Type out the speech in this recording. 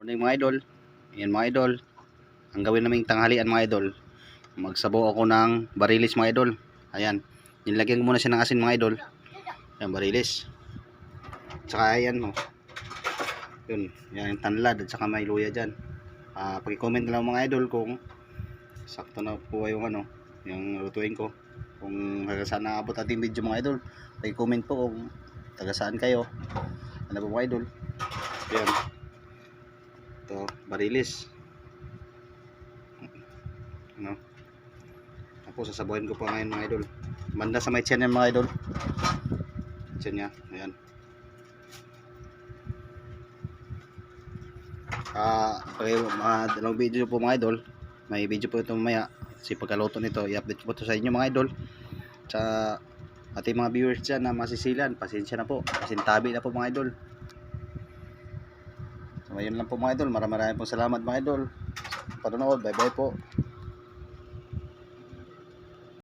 Morning mga idol. Yan mga idol. Ang gawin naming tanghalian mga idol. Magsabaw ako ng barilis mga idol. Ayan. Nilagyan ko muna siya ng asin mga idol. Yan barilis. Tsaka ayan oh. Yun. Yan yung tanlad at saka may luya dyan. Ah, pag-comment na lang mga idol kung sakto na po yung ano, yung lutuin ko. Kung hanggang saan naabot ating video mga idol. Pag-comment po kung taga saan kayo. Ano po mga idol. Yan. Ito, barilis. Ano? Ako, sasabuhin ko pa ngayon mga idol. Banda sa may tiyan yan mga idol. Tiyan niya. Ayan. Ah, okay, mga dalawang video po mga idol. May video po ito mamaya. Kasi pagkaluto nito, i-update ko po ito sa inyo mga idol. Sa ating mga viewers dyan na masisilan, pasensya na po. Pasintabi na po mga idol. Ayun lang po mga idol. Maraming maraming po salamat mga idol. Panonood. Bye bye po.